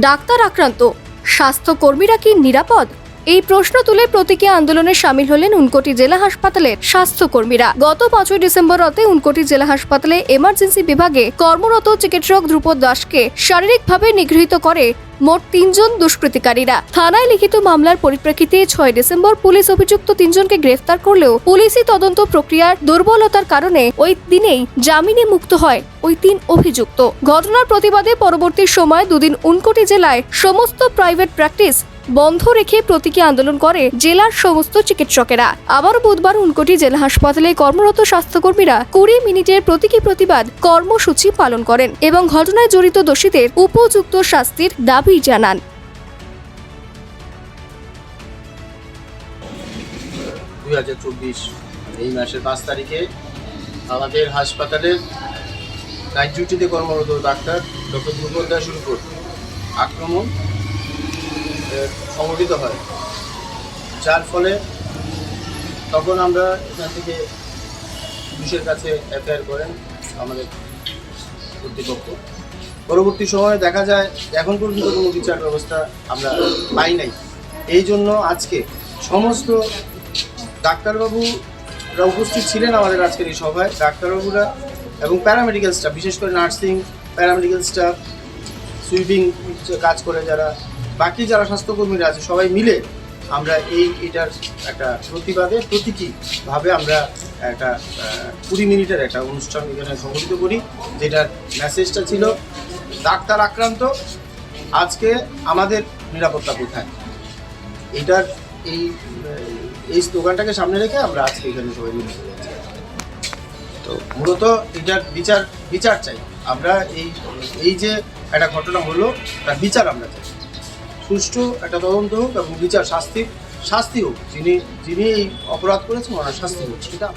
Doctor আক্রান্ত। স্বাস্থ্যকর্মীরা কি নিরাপদ? এই প্রশ্ন তুলে প্রতীকী আন্দোলনে সামিল হলেন উনকোটি জেলা হাসপাতালের স্বাস্থ্যকর্মীরা। গত পাঁচই ডিসেম্বর রাতে উনকোটি জেলা হাসপাতালে এমার্জেন্সি বিভাগে কর্মরত চিকিৎসক ধ্রুপদ দাসকে শারীরিকভাবে নিগৃহীত করে মোট তিনজন দুষ্কৃতিকারীরা। থানায় লিখিত মামলার পরিপ্রেক্ষিতে ছয় ডিসেম্বর পুলিশ অভিযুক্ত তিনজনকে গ্রেফতার করলেও পুলিশি তদন্ত প্রক্রিয়ার দুর্বলতার কারণে ওই দিনেই জামিনে মুক্ত হয় ওই তিন অভিযুক্ত। ঘটনার প্রতিবাদে পরবর্তী সময় দুদিন উনকোটি জেলায় সমস্ত প্রাইভেট প্র্যাকটিস বন্ধ রেখে প্রতীকী আন্দোলন করে জেলার সমস্ত চিকিৎসকেরা। আবার বুধবার উনকোটি জেলা হাসপাতালে কর্মরত স্বাস্থ্যকর্মীরা কুড়ি মিনিটের প্রতীকী প্রতিবাদ কর্মসূচি পালন করেন এবং ঘটনায় জড়িত দোষীদের উপযুক্ত শাস্তির দাবি জানান। দুই হাজার চব্বিশ, এই মাসের পাঁচ তারিখে আমাদের নাইট ডিউটিতে কর্মরত ডাক্তার ডক্টর আক্রমণ সংঘটিত হয়। যার ফলে তখন আমরা এখান থেকে পুলিশের কাছে এফআইআর করেন আমাদের কর্তৃপক্ষ। পরবর্তী সময়ে দেখা যায়, এখন পর্যন্ত কোনো বিচার ব্যবস্থা আমরা পাই নাই। এই জন্য আজকে সমস্ত ডাক্তারবাবুরা উপস্থিত ছিলেন আমাদের আজকের এই সভায়। ডাক্তারবাবুরা এবং প্যারামেডিক্যাল স্টাফ বিশেষ করে নার্সিং প্যারামেডিক্যাল স্টাফ সুইপিং কাজ করে যারা বাকি যারা স্বাস্থ্যকর্মীরা আছে সবাই মিলে আমরা এই এটার একটা প্রতিবাদে প্রতীকীভাবে আমরা একটা কুড়ি মিনিটের একটা অনুষ্ঠান এখানে সংগঠিত করি, যেটার মেসেজটা ছিল, ডাক্তার আক্রান্ত, আজকে আমাদের নিরাপত্তা কোথায়? এটার এই এই স্লোগানটাকে সামনে রেখে আমরা আজকে এখানে সবাই মিলে তো মূলত এটার বিচার বিচার চাই। আমরা এই এই যে একটা ঘটনা হলো, তার বিচার আমরা চাই। সুষ্ঠু একটা তদন্ত হোক এবং বিচার, শাস্তি শাস্তি হোক, যিনি যিনি এই অপরাধ করেছেন, ওনার শাস্তি হোক, সেটা